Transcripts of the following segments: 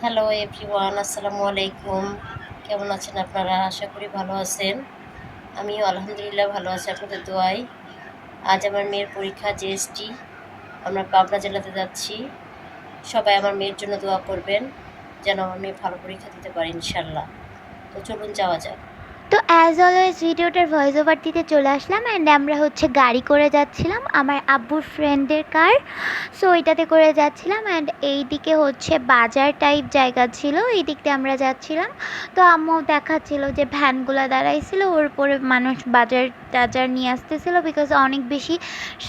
Hello everyone, আসসালামু আলাইকুম। কেমন আছেন আপনারা? আশা করি ভালো আছেন। আমিও আলহামদুলিল্লাহ ভালো আছি আপনাদের দোয়াই আজ আমার মেয়ের পরীক্ষা জিএসটি। আমরা পাবনা জেলাতে যাচ্ছি। সবাই আমার মেয়ের জন্য দোয়া করবেন, যেন আমার মেয়ে ভালো পরীক্ষা দিতে পারে ইনশাল্লাহ তো চলুন যাওয়া যাক। তো অ্যাজ অলওয়েজ ভিডিওটার ভয়েস ওভার দিতে চলে আসলাম অ্যান্ড আমরা হচ্ছে গাড়ি করে যাচ্ছিলাম আমার আব্বুর ফ্রেন্ডের কার সো ওইটাতে করে যাচ্ছিলাম অ্যান্ড এই দিকে হচ্ছে বাজার টাইপ জায়গা ছিল এই দিক দিয়ে আমরা যাচ্ছিলাম। তো আম্মু দেখাচ্ছিল যে ভ্যানগুলো দাঁড়াইছিল, ওর উপরে মানুষ বাজার টাজার নিয়ে আসতেছিল বিকজ অনেক বেশি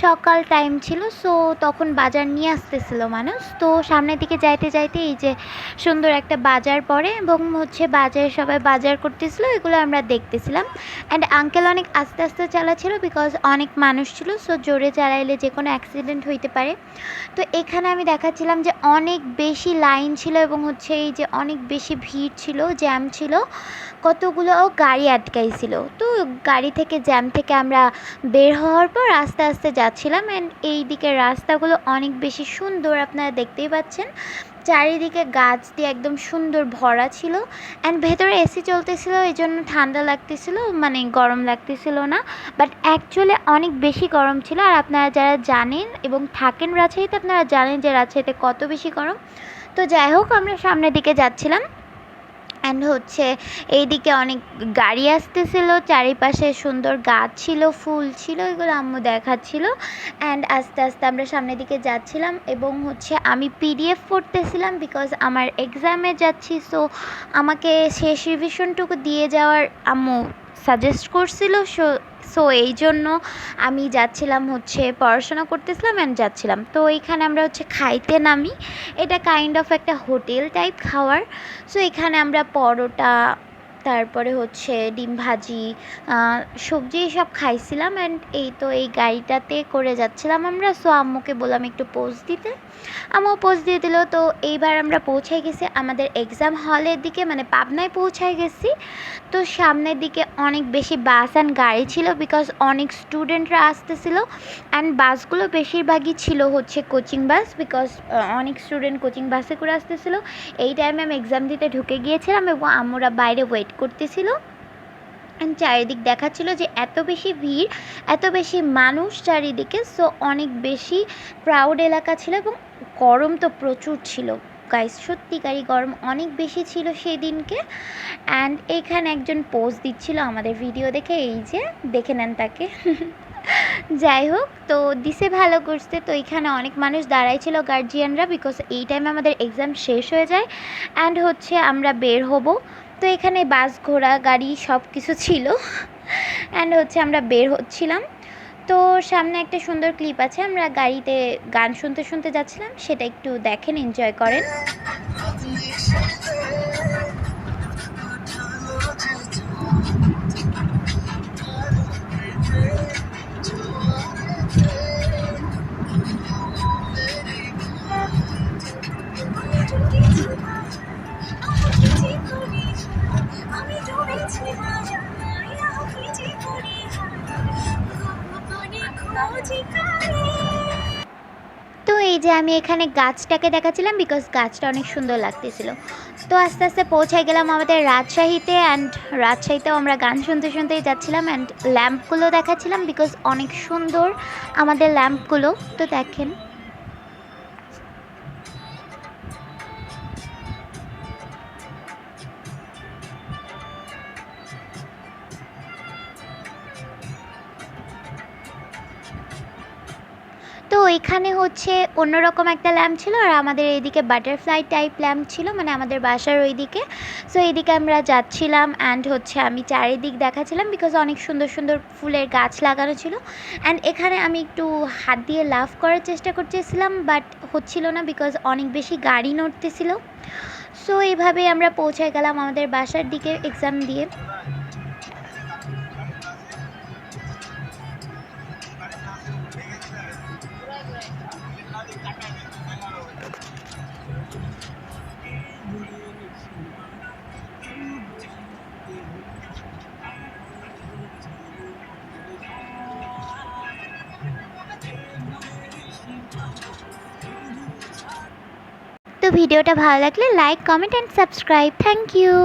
সকাল টাইম ছিল সো তখন বাজার নিয়ে আসতেছিল মানুষ। তো সামনের দিকে যাইতে যাইতে এই যে সুন্দর একটা বাজার পড়ে এবং হচ্ছে বাজারে সবাই বাজার করতেছিল, এগুলো আমরা দেখতেছিলাম। অ্যান্ড আঙ্কেল অনেক আস্তে আস্তে চালাচ্ছিল বিকজ অনেক মানুষ ছিল সো জোরে চালাইলে যে কোনো অ্যাক্সিডেন্ট হইতে পারে। তো এখানে আমি দেখাচ্ছিলাম যে অনেক বেশি লাইন ছিল এবং হচ্ছে এই যে অনেক বেশি ভিড় ছিল জ্যাম ছিল। কতগুলো গাড়ি আটকাইছিল। তো গাড়ি থেকে, জ্যাম থেকে আমরা বের হওয়ার পর আস্তে আস্তে যাচ্ছিলাম অ্যান্ড এই দিকের রাস্তাগুলো অনেক বেশি সুন্দর আপনারা দেখতেই পাচ্ছেন। চারিদিকে গাছ দিয়ে একদম সুন্দর ভরা ছিল অ্যান্ড ভেতরে এসি চলতেছিল এই জন্য ঠান্ডা লাগতেছিল মানে গরম লাগতেছিল না। বাট অ্যাকচুয়ালি অনেক বেশি গরম ছিল আর আপনারা যারা জানেন এবং থাকেন রাজশাহীতে, আপনারা জানেন যে রাজশাহীতে কত বেশি গরম। তো যাই হোক, আমরা সামনের দিকে যাচ্ছিলাম। অ্যান্ড হচ্ছে এইদিকে অনেক গাড়ি আসতেছিল, চারিপাশে সুন্দর গাছ ছিল, ফুল ছিল, এগুলো আম্মু দেখাচ্ছিল। অ্যান্ড আস্তে আস্তে আমরা সামনের দিকে যাচ্ছিলাম এবং হচ্ছে আমি পিডিএফ পড়তেছিলাম বিকজ আমার এক্সামে যাচ্ছি। সো আমাকে শেষ রিভিশনটুকু দিয়ে যাওয়ার আম্মু সাজেস্ট করছিল সো সো এই জন্য আমি যাচ্ছিলাম হচ্ছে পড়াশোনা করতেছিলাম অ্যান্ড যাচ্ছিলাম। তো এইখানে আমরা হচ্ছে খাইতে নামি। এটা কাইন্ড অফ একটা হোটেল টাইপ খাওয়ার। সো এখানে আমরা পরোটা তারপরে হচ্ছে ডিম ভাজি সবজি সব খাইছিলাম অ্যান্ড এই তো এই গাড়িটাতে করে যাচ্ছিলাম আমরা। সো আম্মুকে বললাম একটু পোজ দিতে। আম্মু পোজ দিয়ে দিল, তো এইবার আমরা পৌঁছে গেছি আমাদের এক্সাম হলের দিকে মানে পাবনায় পৌঁছায় গেছি। তো সামনের দিকে অনেক বেশি বাস অ্যান্ড গাড়ি ছিল বিকজ অনেক স্টুডেন্টরা আসতেছিল। অ্যান্ড বাসগুলো বেশিরভাগই ছিল হচ্ছে কোচিং বাস বিকজ অনেক স্টুডেন্ট কোচিং বাসে করে আসতেছিল। এই টাইমে আমি এক্সাম দিতে ঢুকে গিয়েছিলাম এবং আমরা বাইরে ওয়েট করতেছিল। চারিদিক দেখাচ্ছিল যে এত বেশি ভিড়, এত বেশি মানুষ চারিদিকে সো অনেক বেশি ক্রাউড এলাকা ছিল এবং গরম তো প্রচুর ছিল। গাইস সত্যিকারই গরম অনেক বেশি ছিল সেই দিনকে অ্যান্ড এখানে একজন পোস্ট দিচ্ছিল আমাদের ভিডিও দেখে, এই যে দেখে নেন তাকে। যাই হোক, তো দিছে ভালো করছে, তো এখানে অনেক মানুষ দাঁড়াই ছিল গার্জিয়ানরা বিকজ এই টাইমে আমাদের এক্সাম শেষ হয়ে যায়। অ্যান্ড হচ্ছে আমরা বের হব। তো এখানে বাস, ঘোড়া, গাড়ি সব কিছু ছিল। অ্যান্ড হচ্ছে আমরা বের হচ্ছিলাম। তো সামনে একটা সুন্দর ক্লিপ আছে, আমরা গাড়িতে গান শুনতে শুনতে যাচ্ছিলাম, সেটা একটু দেখেন এনজয় করেন। তো এই যে আমি এখানে গাছটাকে দেখাচ্ছিলাম বিকজ গাছটা অনেক সুন্দর লাগতেছিল। তো আস্তে আস্তে পৌঁছায় গেলাম আমাদের রাজশাহীতে অ্যান্ড রাজশাহীতেও আমরা গান শুনতে শুনতেই যাচ্ছিলাম অ্যান্ড ল্যাম্পগুলো দেখাচ্ছিলাম বিকজ অনেক সুন্দর আমাদের ল্যাম্পগুলো তো দেখেন তো এখানে হচ্ছে অন্যরকম একটা ল্যাম্প ছিল আর আমাদের এইদিকে বাটারফ্লাই টাইপ ল্যাম্প ছিল মানে আমাদের বাসার ওইদিকে। সো এইদিকে আমরা যাচ্ছিলাম অ্যান্ড হচ্ছে আমি চারিদিক দেখাচ্ছিলাম বিকজ অনেক সুন্দর সুন্দর ফুলের গাছ লাগানো ছিল। অ্যান্ড এখানে আমি একটু হাত দিয়ে লাভ করার চেষ্টা করতেছিলাম বাট হচ্ছিল না বিকজ অনেক বেশি গাড়ি নড়তেছিল। সো এইভাবে আমরা পৌঁছে গেলাম আমাদের বাসার দিকে এক্সাম দিয়ে। তো ভিডিওটা ভালো লাগলে like comment and subscribe thank you